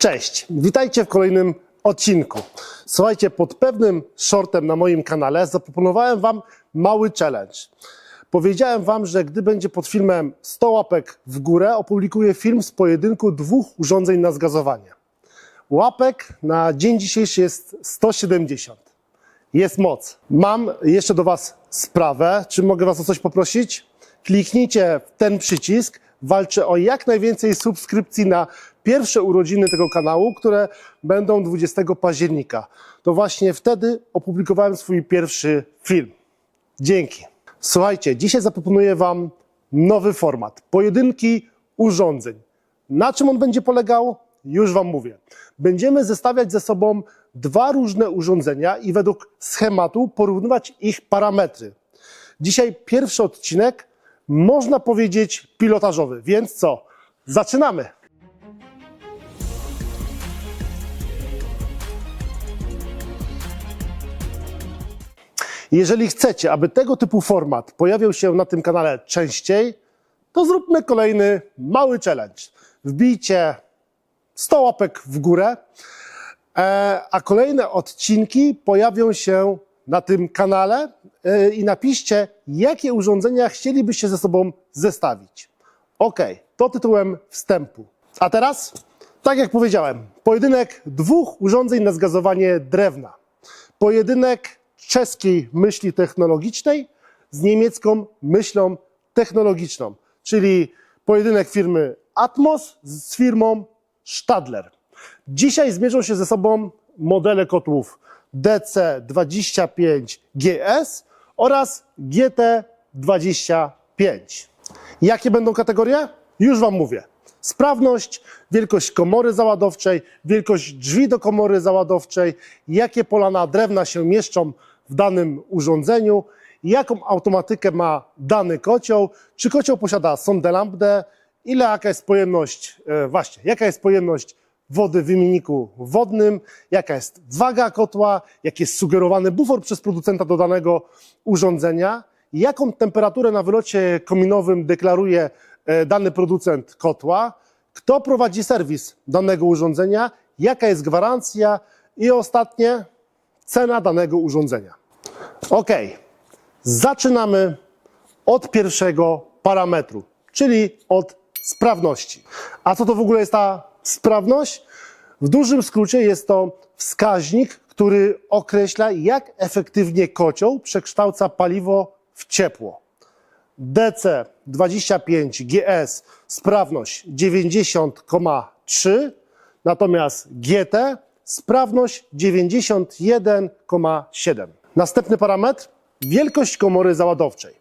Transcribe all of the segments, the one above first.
Cześć, witajcie w kolejnym odcinku. Słuchajcie, pod pewnym shortem na moim kanale zaproponowałem Wam mały challenge. Powiedziałem Wam, że gdy będzie pod filmem 100 łapek w górę, opublikuję film z pojedynku dwóch urządzeń na zgazowanie. Łapek na dzień dzisiejszy jest 170. Jest moc. Mam jeszcze do Was sprawę. Czy mogę Was o coś poprosić? Kliknijcie w ten przycisk. Walczę o jak najwięcej subskrypcji na pierwsze urodziny tego kanału, które będą 20 października. To właśnie wtedy opublikowałem swój pierwszy film. Dzięki. Słuchajcie, dzisiaj zaproponuję Wam nowy format. Pojedynki urządzeń. Na czym on będzie polegał? Już Wam mówię. Będziemy zestawiać ze sobą dwa różne urządzenia i według schematu porównywać ich parametry. Dzisiaj pierwszy odcinek, można powiedzieć pilotażowy, więc co? Zaczynamy! Jeżeli chcecie, aby tego typu format pojawiał się na tym kanale częściej, to zróbmy kolejny mały challenge. Wbijcie 100 łapek w górę, e, a kolejne odcinki pojawią się na tym kanale e, i napiszcie, jakie urządzenia chcielibyście ze sobą zestawić. Ok, to tytułem wstępu. A teraz, tak jak powiedziałem, pojedynek dwóch urządzeń na zgazowanie drewna. Pojedynek czeskiej myśli technologicznej z niemiecką myślą technologiczną, czyli pojedynek firmy Atmos z firmą Stadler. Dzisiaj zmierzą się ze sobą modele kotłów DC25GS oraz GT25. Jakie będą kategorie? Już Wam mówię. Sprawność, wielkość komory załadowczej, wielkość drzwi do komory załadowczej, jakie polana drewna się mieszczą w danym urządzeniu, jaką automatykę ma dany kocioł, czy kocioł posiada sondę lambdę, ile jaka jest pojemność, e, właśnie, jaka jest pojemność wody w wymienniku wodnym, jaka jest waga kotła, jaki jest sugerowany bufor przez producenta do danego urządzenia, jaką temperaturę na wylocie kominowym deklaruje e, dany producent kotła, kto prowadzi serwis danego urządzenia, jaka jest gwarancja? I ostatnie cena danego urządzenia. Ok, zaczynamy od pierwszego parametru, czyli od sprawności. A co to w ogóle jest ta sprawność? W dużym skrócie jest to wskaźnik, który określa, jak efektywnie kocioł przekształca paliwo w ciepło. DC25GS sprawność 90,3, natomiast GT sprawność 91,7. Następny parametr wielkość komory załadowczej.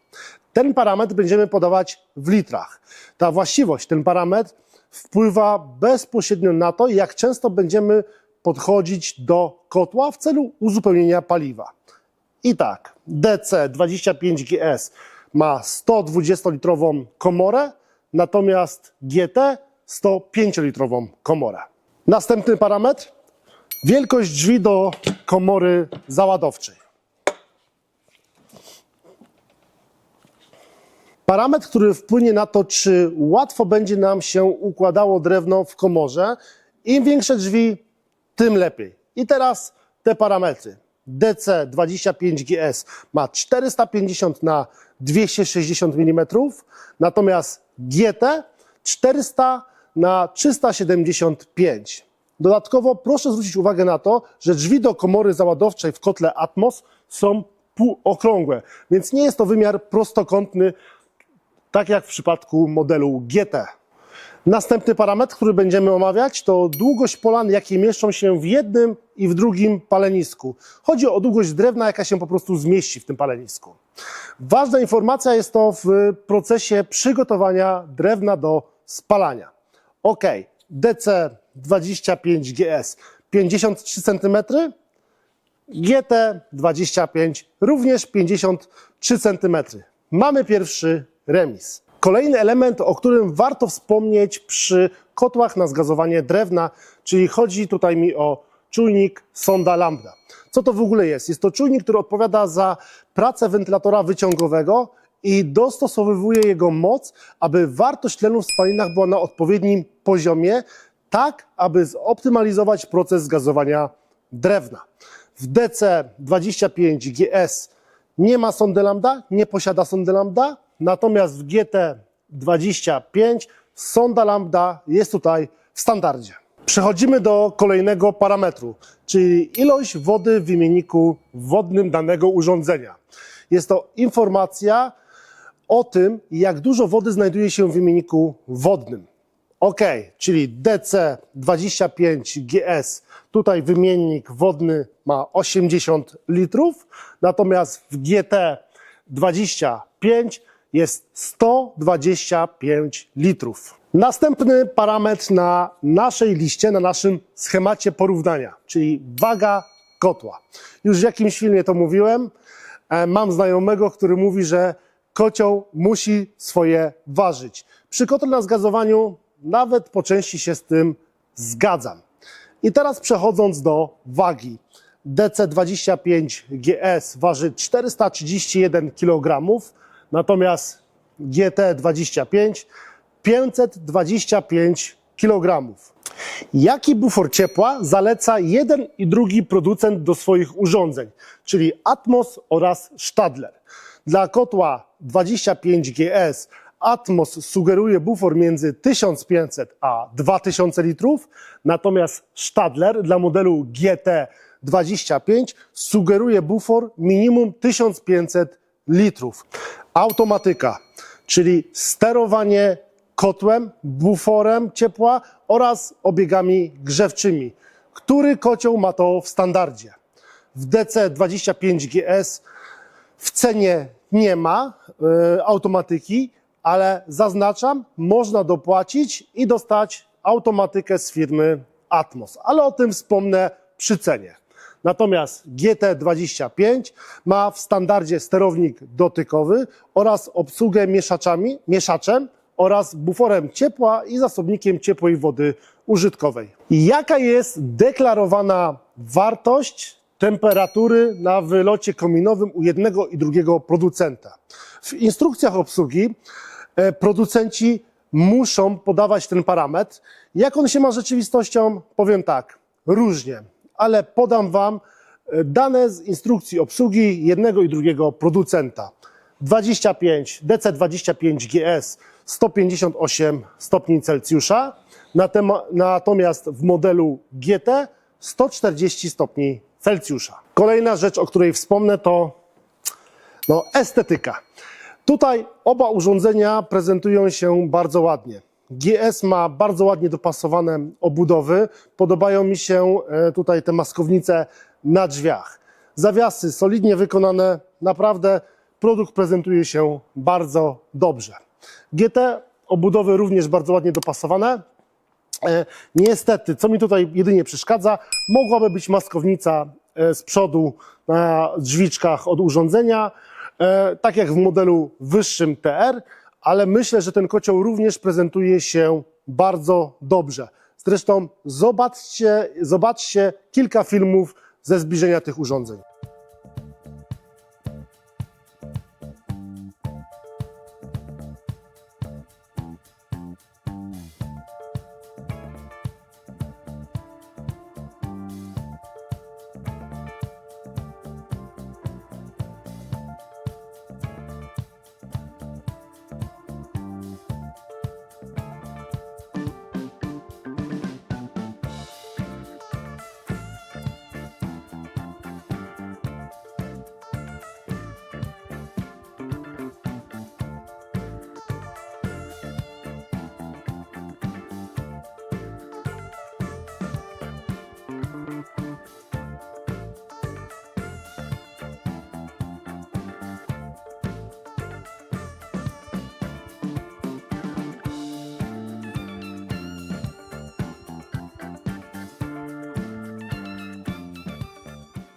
Ten parametr będziemy podawać w litrach. Ta właściwość, ten parametr wpływa bezpośrednio na to, jak często będziemy podchodzić do kotła w celu uzupełnienia paliwa. I tak, DC25GS ma 120-litrową komorę, natomiast GT 105-litrową komorę. Następny parametr wielkość drzwi do komory załadowczej. Parametr, który wpłynie na to, czy łatwo będzie nam się układało drewno w komorze. Im większe drzwi, tym lepiej. I teraz te parametry. DC25GS ma 450 na 260 mm, natomiast GT 400 na 375. Dodatkowo proszę zwrócić uwagę na to, że drzwi do komory załadowczej w kotle Atmos są półokrągłe, więc nie jest to wymiar prostokątny, tak jak w przypadku modelu GT. Następny parametr, który będziemy omawiać, to długość polan, jakie mieszczą się w jednym i w drugim palenisku. Chodzi o długość drewna, jaka się po prostu zmieści w tym palenisku. Ważna informacja jest to w procesie przygotowania drewna do spalania. OK, DC25GS 53 cm, GT25 również 53 cm. Mamy pierwszy remis. Kolejny element, o którym warto wspomnieć przy kotłach na zgazowanie drewna, czyli chodzi tutaj mi o czujnik sonda lambda. Co to w ogóle jest? Jest to czujnik, który odpowiada za pracę wentylatora wyciągowego i dostosowywuje jego moc, aby wartość tlenu w spalinach była na odpowiednim poziomie, tak aby zoptymalizować proces gazowania drewna. W DC25 GS nie ma sondy lambda, nie posiada sondy lambda, natomiast w GT25 sonda lambda jest tutaj w standardzie. Przechodzimy do kolejnego parametru, czyli ilość wody w wymienniku wodnym danego urządzenia. Jest to informacja o tym, jak dużo wody znajduje się w wymienniku wodnym. OK, czyli DC25GS, tutaj wymiennik wodny ma 80 litrów, natomiast w GT25 jest 125 litrów. Następny parametr na naszej liście, na naszym schemacie porównania, czyli waga kotła. Już w jakimś filmie to mówiłem. E, Mam znajomego, który mówi, że kocioł musi swoje ważyć. Przy kotle na zgazowaniu nawet po części się z tym zgadzam. I teraz przechodząc do wagi. DC25GS waży 431 kg, natomiast GT25 525 kg. Jaki bufor ciepła zaleca jeden i drugi producent do swoich urządzeń, czyli Atmos oraz Stadler? Dla kotła 25GS Atmos sugeruje bufor między 1500 a 2000 litrów, natomiast Stadler dla modelu GT25 sugeruje bufor minimum 1500 litrów. Automatyka, czyli sterowanie kotłem, buforem ciepła oraz obiegami grzewczymi. Który kocioł ma to w standardzie? W DC25GS w cenie nie ma y, automatyki, ale zaznaczam, można dopłacić i dostać automatykę z firmy Atmos, ale o tym wspomnę przy cenie. Natomiast GT25 ma w standardzie sterownik dotykowy oraz obsługę mieszaczami, mieszaczem oraz buforem ciepła i zasobnikiem ciepłej wody użytkowej. Jaka jest deklarowana wartość temperatury na wylocie kominowym u jednego i drugiego producenta? W instrukcjach obsługi e, producenci muszą podawać ten parametr. Jak on się ma z rzeczywistością? Powiem tak, różnie, ale podam Wam e, dane z instrukcji obsługi jednego i drugiego producenta. 25, DC25GS 158 stopni Celsjusza, natomiast w modelu GT 140 stopni Celsjusza. Kolejna rzecz, o której wspomnę, to no, estetyka. Tutaj oba urządzenia prezentują się bardzo ładnie. GS ma bardzo ładnie dopasowane obudowy. Podobają mi się e, tutaj te maskownice na drzwiach. Zawiasy solidnie wykonane, naprawdę produkt prezentuje się bardzo dobrze. GT obudowy również bardzo ładnie dopasowane. E, Niestety, co mi tutaj jedynie przeszkadza, mogłaby być maskownica e, z przodu na drzwiczkach od urządzenia, tak jak w modelu wyższym TR, ale myślę, że ten kocioł również prezentuje się bardzo dobrze. Zresztą zobaczcie, zobaczcie kilka filmów ze zbliżenia tych urządzeń.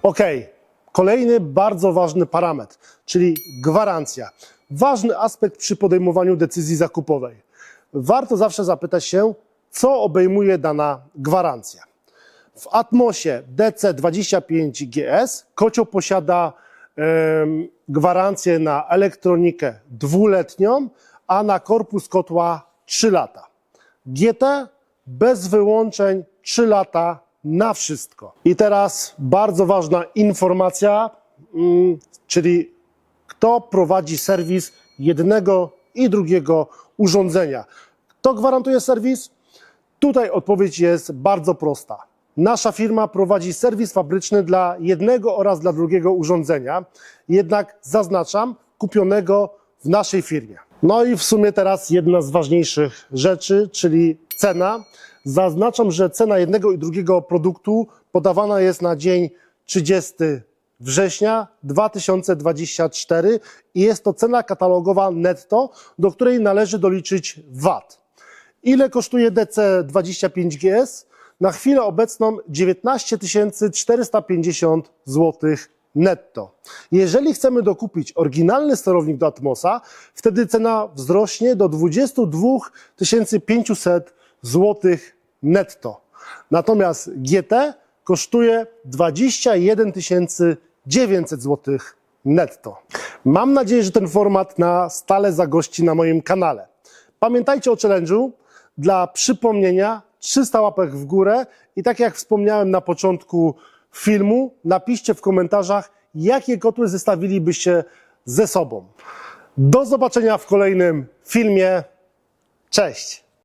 Ok, kolejny bardzo ważny parametr, czyli gwarancja. Ważny aspekt przy podejmowaniu decyzji zakupowej. Warto zawsze zapytać się, co obejmuje dana gwarancja. W Atmosie DC25GS kocioł posiada em, gwarancję na elektronikę dwuletnią, a na korpus kotła 3 lata. GT bez wyłączeń 3 lata na wszystko. I teraz bardzo ważna informacja, mm, czyli kto prowadzi serwis jednego i drugiego urządzenia. Kto gwarantuje serwis? Tutaj odpowiedź jest bardzo prosta. Nasza firma prowadzi serwis fabryczny dla jednego oraz dla drugiego urządzenia, jednak zaznaczam, kupionego w naszej firmie. No i w sumie teraz jedna z ważniejszych rzeczy, czyli cena. Zaznaczam, że cena jednego i drugiego produktu podawana jest na dzień 30 września 2024 i jest to cena katalogowa netto, do której należy doliczyć VAT. Ile kosztuje DC25GS? Na chwilę obecną 19 450 zł netto. Jeżeli chcemy dokupić oryginalny sterownik do Atmosa, wtedy cena wzrośnie do 22 500 zł netto. Natomiast GT kosztuje 21 900 zł netto. Mam nadzieję, że ten format na stale zagości na moim kanale. Pamiętajcie o challenge'u. Dla przypomnienia 300 łapek w górę i tak jak wspomniałem na początku filmu, napiszcie w komentarzach, jakie kotły zestawilibyście ze sobą. Do zobaczenia w kolejnym filmie. Cześć!